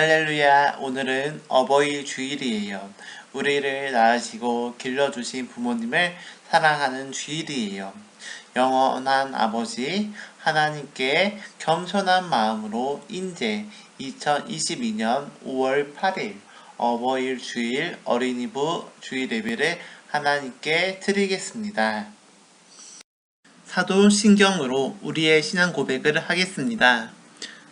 할렐루야, 오늘은 어버이 주일이에요. 우리를 낳으시고 길러주신 부모님을 사랑하는 주일이에요. 영원한 아버지, 하나님께 겸손한 마음으로 인제 2022년 5월 8일 어버이 주일 어린이부 주일 예배를 하나님께 드리겠습니다. 사도 신경으로 우리의 신앙 고백을 하겠습니다.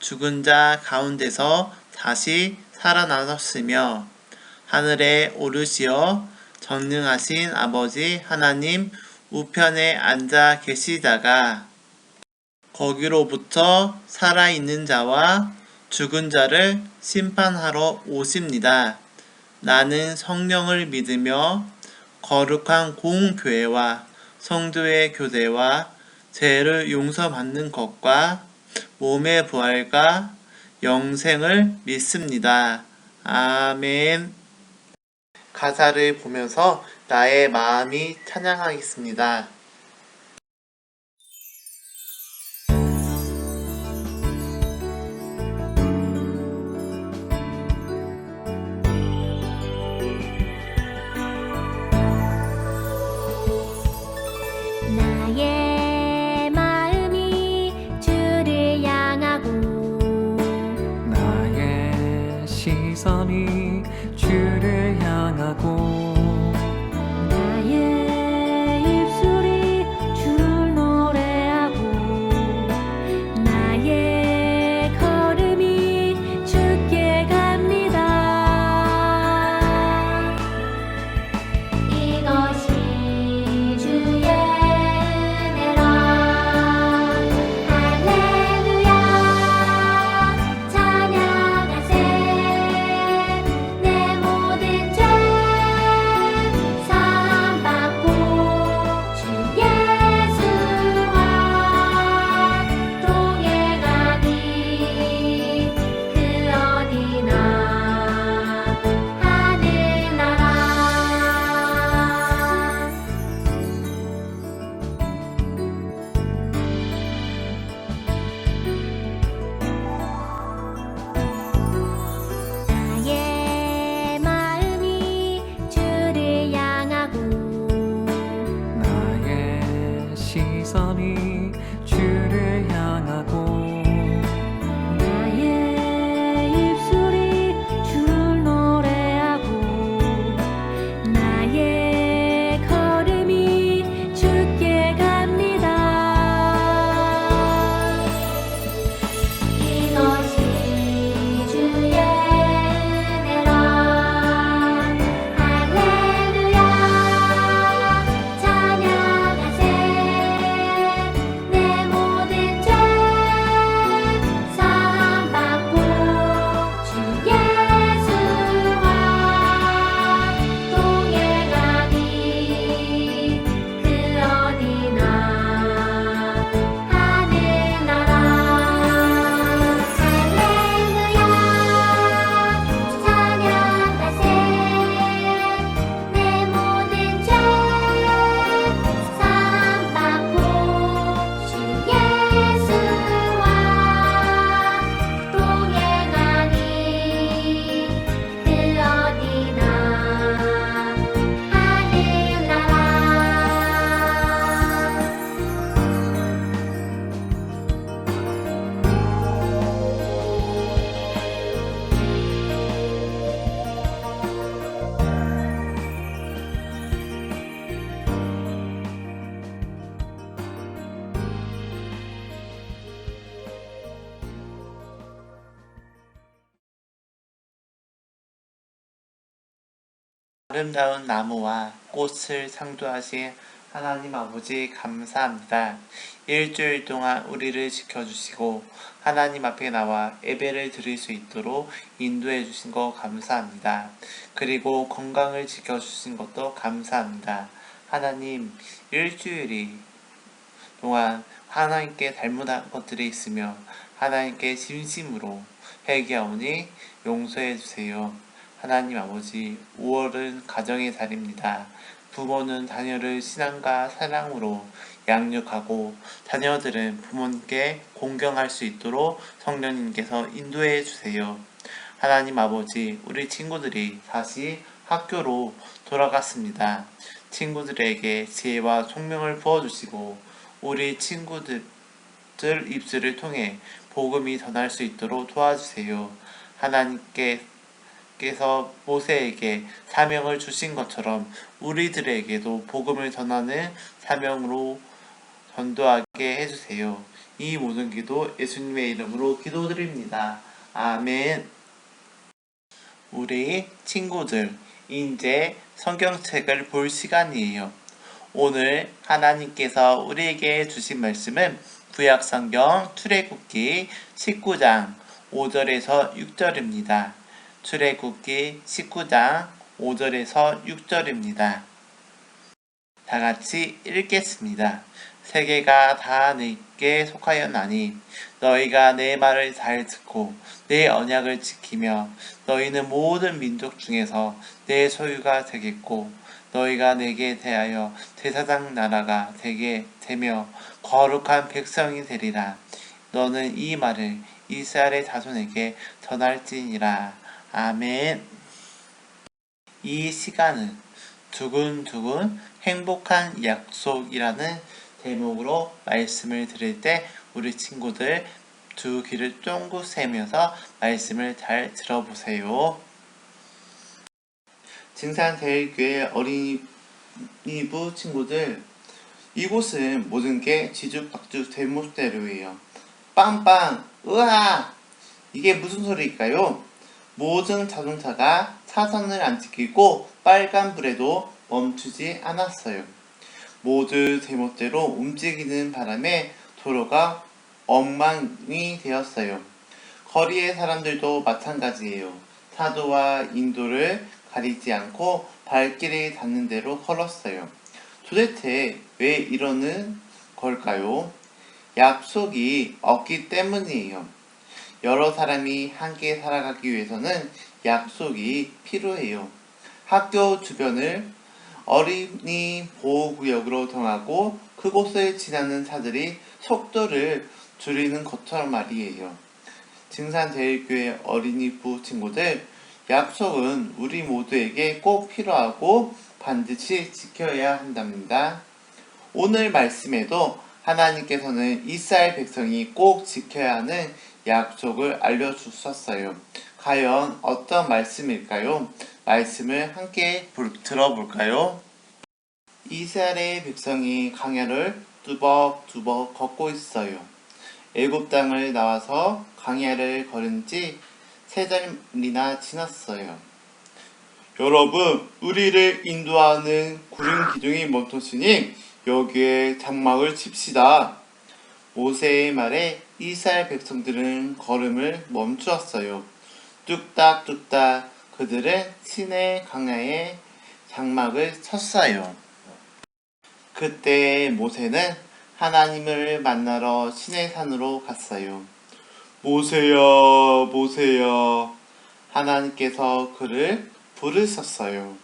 죽은 자 가운데서 다시 살아나셨으며 하늘에 오르시어 전능하신 아버지 하나님 우편에 앉아 계시다가 거기로부터 살아있는 자와 죽은 자를 심판하러 오십니다. 나는 성령을 믿으며 거룩한 공교회와 성도의 교대와 죄를 용서받는 것과 몸의 부활과 영생을 믿습니다. 아멘. 가사를 보면서 나의 마음이 찬양하겠습니다. 아름다운 나무와 꽃을 창조하신 하나님 아버지 감사합니다. 일주일 동안 우리를 지켜주시고 하나님 앞에 나와 예배를 드릴 수 있도록 인도해 주신 거 감사합니다. 그리고 건강을 지켜주신 것도 감사합니다. 하나님 일주일이 동안 하나님께 잘못한 것들이 있으며 하나님께 진심으로 회개하오니 용서해 주세요. 하나님 아버지 5월은 가정의 달입니다. 부모는 자녀를 신앙과 사랑으로 양육하고 자녀들은 부모님께 공경할 수 있도록 성령님께서 인도해 주세요. 하나님 아버지, 우리 친구들이 다시 학교로 돌아갔습니다. 친구들에게 지혜와 총명을 부어주시고 우리 친구들 입술을 통해 복음이 전할 수 있도록 도와주세요. 하나님께 서 모세에게 사명을 주신 것처럼 우리들에게도 복음을 전하는 사명으로 전도하게 해주세요. 이 모든 기도 예수님의 이름으로 기도드립니다. 아멘. 우리 친구들, 이제 성경책을 볼 시간이에요. 오늘 하나님께서 우리에게 주신 말씀은 구약성경 출애굽기 19장 5절에서 6절입니다. 출애굽기 19장 5절에서 6절입니다. 다 같이 읽겠습니다. 세계가 다 내게 속하였나니 너희가 내 말을 잘 듣고 내 언약을 지키며 너희는 모든 민족 중에서 내 소유가 되겠고 너희가 내게 대하여 제사장 나라가 되게 되며 거룩한 백성이 되리라. 너는 이 말을 이스라엘의 자손에게 전할지니라. 아멘. 이 시간은 두근두근 행복한 약속이라는 제목으로 말씀을 드릴 때 우리 친구들 두 귀를 쫑긋 세면서 말씀을 잘 들어보세요. 증산대일교회 어린이부 친구들 이곳은 모든 게 지죽박죽 대모대로예요. 빵빵 으아 이게 무슨 소리일까요? 모든 자동차가 차선을 안 지키고 빨간불에도 멈추지 않았어요. 모두 제멋대로 움직이는 바람에 도로가 엉망이 되었어요. 거리의 사람들도 마찬가지예요. 사도와 인도를 가리지 않고 발길이 닿는 대로 걸었어요. 도대체 왜 이러는 걸까요? 약속이 없기 때문이에요. 여러 사람이 함께 살아가기 위해서는 약속이 필요해요. 학교 주변을 어린이 보호구역으로 정하고 그곳을 지나는 차들이 속도를 줄이는 것처럼 말이에요. 증산제일교회 어린이부 친구들, 약속은 우리 모두에게 꼭 필요하고 반드시 지켜야 한답니다. 오늘 말씀에도 하나님께서는 이스라엘 백성이 꼭 지켜야 하는 약속을 알려주셨어요. 과연 어떤 말씀일까요? 말씀을 함께 불- 들어볼까요? 이스라엘의 백성이 강야를 뚜벅뚜벅 걷고 있어요. 애굽 땅을 나와서 강야를 걸은 지 세 달이나 지났어요. 여러분, 우리를 인도하는 구름 기둥이 멈췄으니 여기에 장막을 칩시다. 모세의 말에 이스라엘 백성들은 걸음을 멈추었어요. 뚝딱뚝딱 그들은 신의 강야에 장막을 쳤어요. 그때 모세는 하나님을 만나러 신의 산으로 갔어요. 모세야, 모세야. 하나님께서 그를 부르셨어요.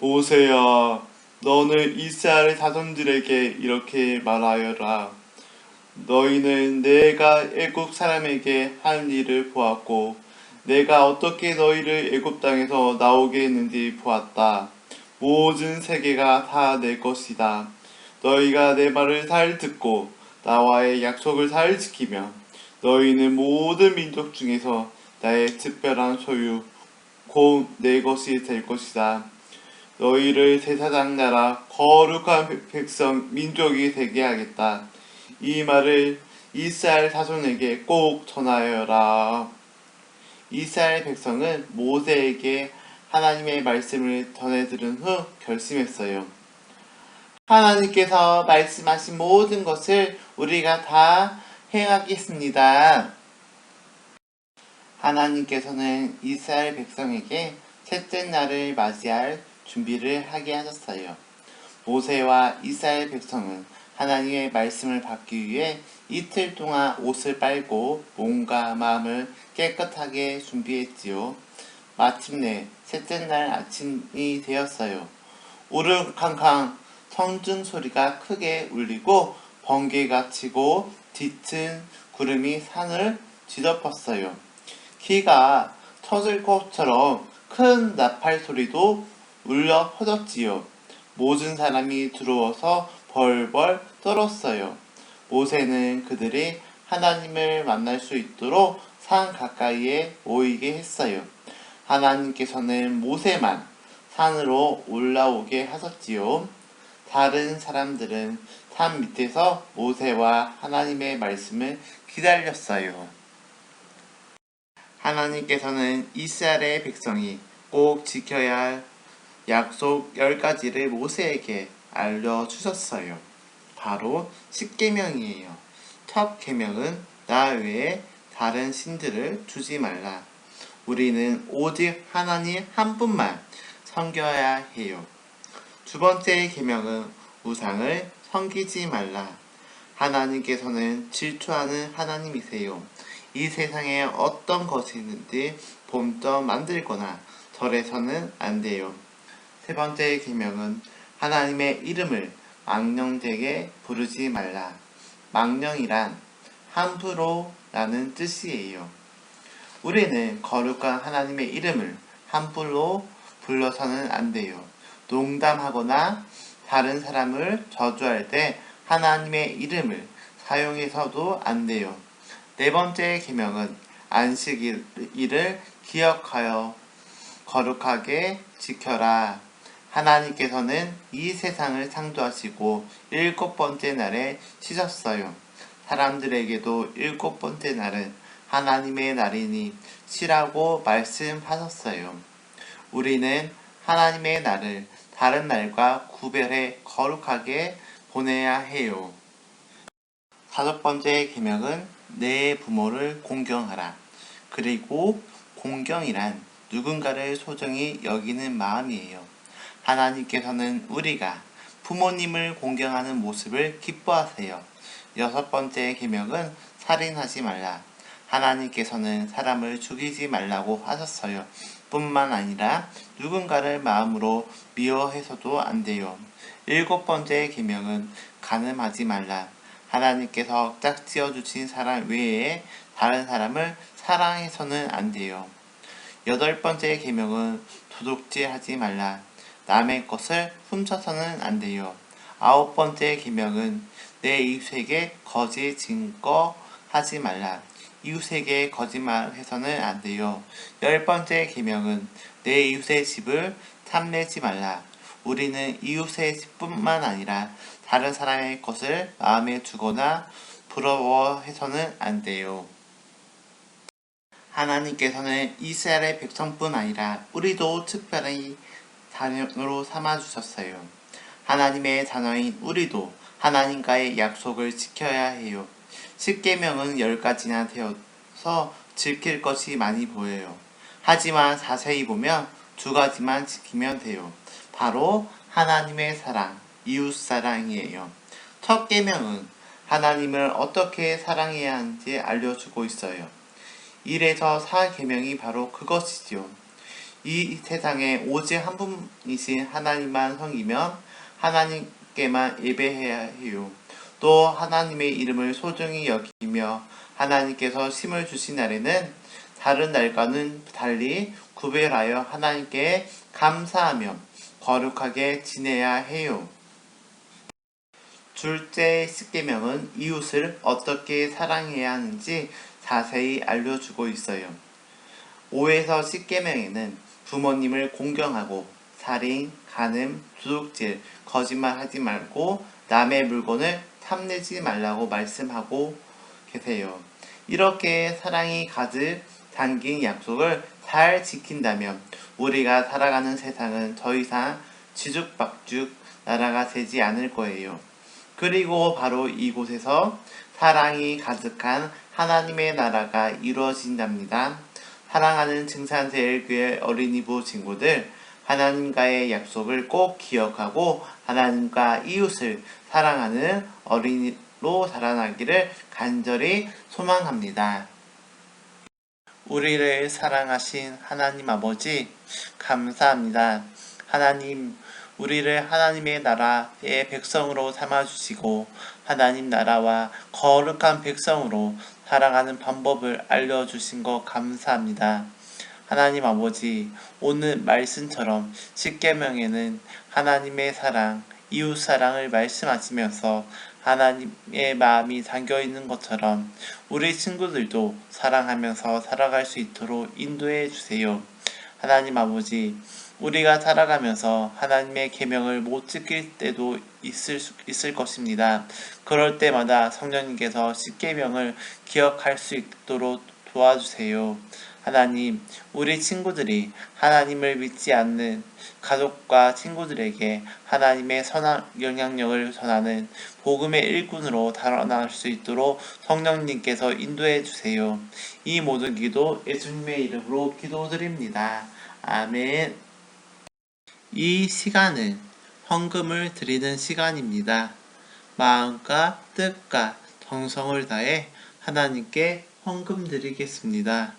모세야, 너는 이스라엘 자손들에게 이렇게 말하여라. 너희는 내가 애굽 사람에게 한 일을 보았고 내가 어떻게 너희를 애굽 땅에서 나오게 했는지 보았다. 모든 세계가 다 내 것이다. 너희가 내 말을 잘 듣고 나와의 약속을 잘 지키며 너희는 모든 민족 중에서 나의 특별한 소유 곧 내 것이 될 것이다. 너희를 제사장 나라 거룩한 백- 백성 민족이 되게 하겠다. 이 말을 이스라엘 자손에게 꼭 전하여라. 이스라엘 백성은 모세에게 하나님의 말씀을 전해 들은 후 결심했어요. 하나님께서 말씀하신 모든 것을 우리가 다 행하겠습니다. 하나님께서는 이스라엘 백성에게 셋째 날을 맞이할 준비를 하게 하셨어요. 모세와 이스라엘 백성은 하나님의 말씀을 받기 위해 이틀 동안 옷을 빨고 몸과 마음을 깨끗하게 준비했지요. 마침내 셋째 날 아침이 되었어요. 우르캉캉 성중 소리가 크게 울리고 번개가 치고 짙은 구름이 산을 뒤덮었어요. 키가 터질 것처럼 큰 나팔 소리도 울려 퍼졌지요. 모든 사람이 두려워서 벌벌 떨었어요. 모세는 그들이 하나님을 만날 수 있도록 산 가까이에 모이게 했어요. 하나님께서는 모세만 산으로 올라오게 하셨지요. 다른 사람들은 산 밑에서 모세와 하나님의 말씀을 기다렸어요. 하나님께서는 이스라엘의 백성이 꼭 지켜야 할 약속 10가지를 모세에게 알려주셨어요. 바로 10계명이에요. 첫 계명은 나 외에 다른 신들을 주지 말라. 우리는 오직 하나님 한 분만 섬겨야 해요. 두 번째 계명은 우상을 섬기지 말라. 하나님께서는 질투하는 하나님이세요. 이 세상에 어떤 것이 있는지 봄떠 만들거나 절해서는 안 돼요. 세 번째 계명은 하나님의 이름을 망령되게 부르지 말라. 망령이란 함부로라는 뜻이에요. 우리는 거룩한 하나님의 이름을 함부로 불러서는 안 돼요. 농담하거나 다른 사람을 저주할 때 하나님의 이름을 사용해서도 안 돼요. 네 번째 계명은 안식일을 기억하여 거룩하게 지켜라. 하나님께서는 이 세상을 창조하시고 일곱 번째 날에 쉬셨어요. 사람들에게도 일곱 번째 날은 하나님의 날이니 쉬라고 말씀하셨어요. 우리는 하나님의 날을 다른 날과 구별해 거룩하게 보내야 해요. 다섯 번째 계명은 내 부모를 공경하라. 그리고 공경이란 누군가를 소중히 여기는 마음이에요. 하나님께서는 우리가 부모님을 공경하는 모습을 기뻐하세요. 여섯 번째 계명은 살인하지 말라. 하나님께서는 사람을 죽이지 말라고 하셨어요. 뿐만 아니라 누군가를 마음으로 미워해서도 안 돼요. 일곱 번째 계명은 가늠하지 말라. 하나님께서 짝지어 주신 사람 외에 다른 사람을 사랑해서는 안 돼요. 여덟 번째 계명은 도둑질하지 말라. 남의 것을 훔쳐서는 안 돼요. 아홉 번째 계명은 내 이웃에게 거짓 증거 하지 말라. 이웃에게 거짓말해서는 안 돼요. 열 번째 계명은 내 이웃의 집을 탐내지 말라. 우리는 이웃의 집뿐만 아니라 다른 사람의 것을 마음에 두거나 부러워해서는 안 돼요. 하나님께서는 이스라엘의 백성뿐 아니라 우리도 특별히 자녀로 삼아 주셨어요. 하나님의 자녀인 우리도 하나님과의 약속을 지켜야 해요. 십계명은 열 가지나 되어서 지킬 것이 많이 보여요. 하지만 자세히 보면 두 가지만 지키면 돼요. 바로 하나님의 사랑, 이웃 사랑이에요. 첫 계명은 하나님을 어떻게 사랑해야 하는지 알려주고 있어요. 1에서 4계명이 바로 그것이지요. 이 세상에 오직 한 분이신 하나님만 섬기면 하나님께만 예배해야 해요. 또 하나님의 이름을 소중히 여기며 하나님께서 심을 주신 날에는 다른 날과는 달리 구별하여 하나님께 감사하며 거룩하게 지내야 해요. 둘째 십계명은 이웃을 어떻게 사랑해야 하는지 자세히 알려주고 있어요. 5에서 10계명에는 부모님을 공경하고 살인, 간음, 도둑질, 거짓말 하지 말고 남의 물건을 탐내지 말라고 말씀하고 계세요. 이렇게 사랑이 가득 담긴 약속을 잘 지킨다면 우리가 살아가는 세상은 더 이상 지죽박죽 나라가 되지 않을 거예요. 그리고 바로 이곳에서 사랑이 가득한 하나님의 나라가 이루어진답니다. 사랑하는 증산제일교회 어린이부 친구들, 하나님과의 약속을 꼭 기억하고 하나님과 이웃을 사랑하는 어린이로 자라나기를 간절히 소망합니다. 우리를 사랑하신 하나님 아버지, 감사합니다. 하나님, 우리를 하나님의 나라의 백성으로 삼아주시고, 하나님 나라와 거룩한 백성으로 살아가는 방법을 알려주신 것 감사합니다. 하나님 아버지, 오늘 말씀처럼 십계명에는 하나님의 사랑, 이웃 사랑을 말씀하시면서 하나님의 마음이 담겨 있는 것처럼 우리 친구들도 사랑하면서 살아갈 수 있도록 인도해 주세요. 하나님 아버지, 우리가 살아가면서 하나님의 계명을 못 지킬 때도 있을 수- 있을 것입니다. 그럴 때마다 성령님께서 십계명을 기억할 수 있도록 도와주세요. 하나님, 우리 친구들이 하나님을 믿지 않는 가족과 친구들에게 하나님의 선한 영향력을 전하는 복음의 일꾼으로 달아날 수 있도록 성령님께서 인도해 주세요. 이 모든 기도 예수님의 이름으로 기도드립니다. 아멘. 이 시간은 헌금을 드리는 시간입니다. 마음과 뜻과 정성을 다해 하나님께 헌금 드리겠습니다.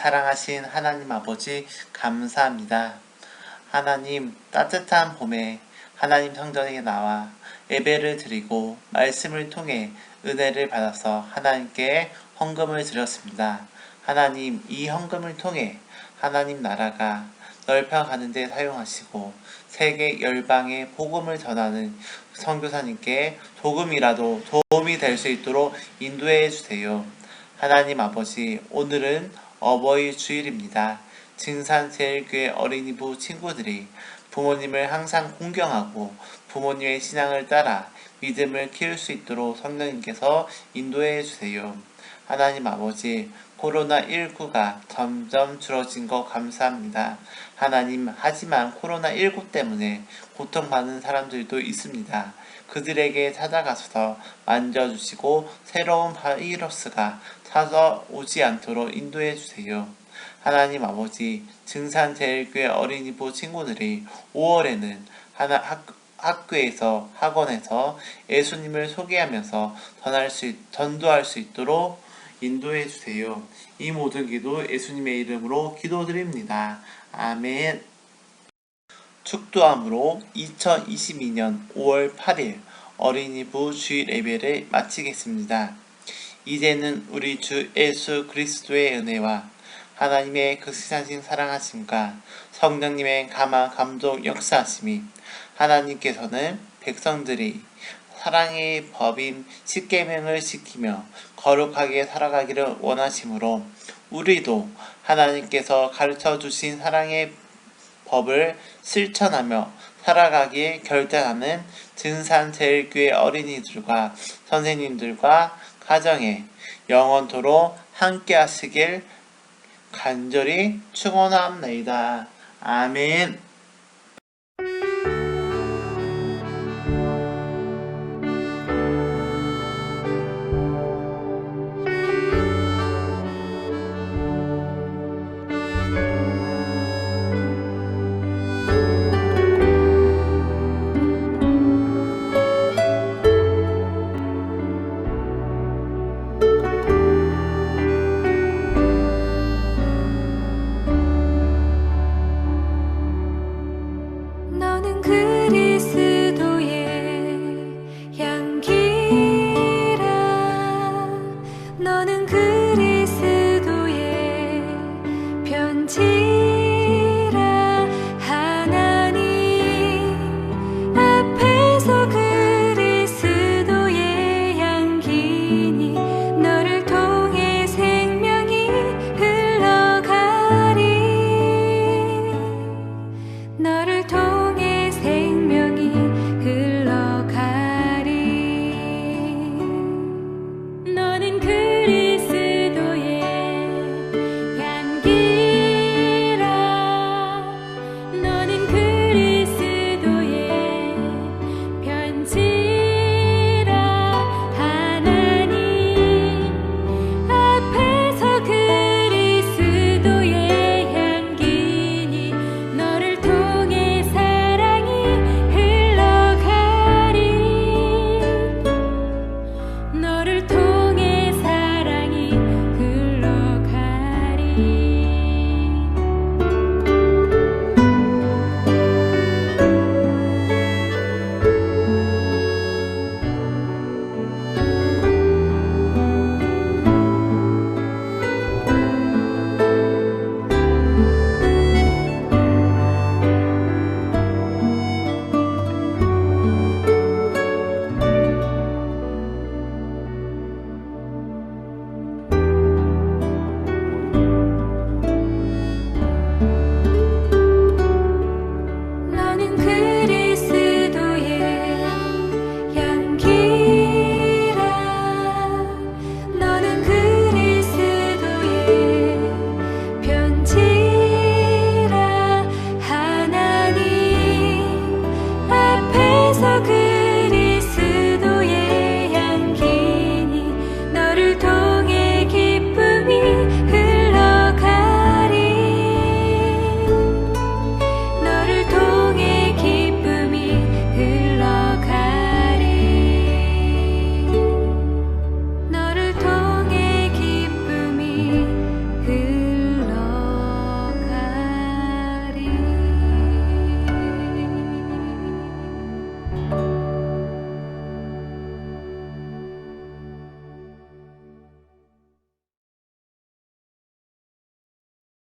사랑하신 하나님 아버지 감사합니다. 하나님 따뜻한 봄에 하나님 성전에 나와 예배를 드리고 말씀을 통해 은혜를 받아서 하나님께 헌금을 드렸습니다. 하나님 이 헌금을 통해 하나님 나라가 넓혀가는 데 사용하시고 세계 열방에 복음을 전하는 선교사님께 조금이라도 도움이 될 수 있도록 인도해 주세요. 하나님 아버지, 오늘은 어버이 주일입니다. 증산제일교회 어린이부 친구들이 부모님을 항상 공경하고 부모님의 신앙을 따라 믿음을 키울 수 있도록 성령님께서 인도해 주세요. 하나님 아버지, 코로나19가 점점 줄어진 거 감사합니다. 하나님, 하지만 코로나19 때문에 고통받는 사람들도 있습니다. 그들에게 찾아가서 만져주시고 새로운 바이러스가 찾아오지 않도록 인도해 주세요. 하나님 아버지, 증산제일교회 어린이부 친구들이 5월에는 하나 학, 학교에서 학원에서 예수님을 소개하면서 전할 수, 있- 전도할 수 있도록 인도해 주세요. 이 모든 기도 예수님의 이름으로 기도드립니다. 아멘. 축도함으로 2022년 5월 8일 어린이부 주일 예배를 마치겠습니다. 이제는 우리 주 예수 그리스도의 은혜와 하나님의 극시하신 사랑하심과 성령님의 감화 감동 역사하심이 하나님께서는 백성들이 사랑의 법인 십계명을 지키며 거룩하게 살아가기를 원하시므로 우리도 하나님께서 가르쳐 주신 사랑의 법을 실천하며 살아가기에 결단하는 증산제일교회 어린이들과 선생님들과 가정에 영원토록 함께 하시길 간절히 축원합니다. 아멘.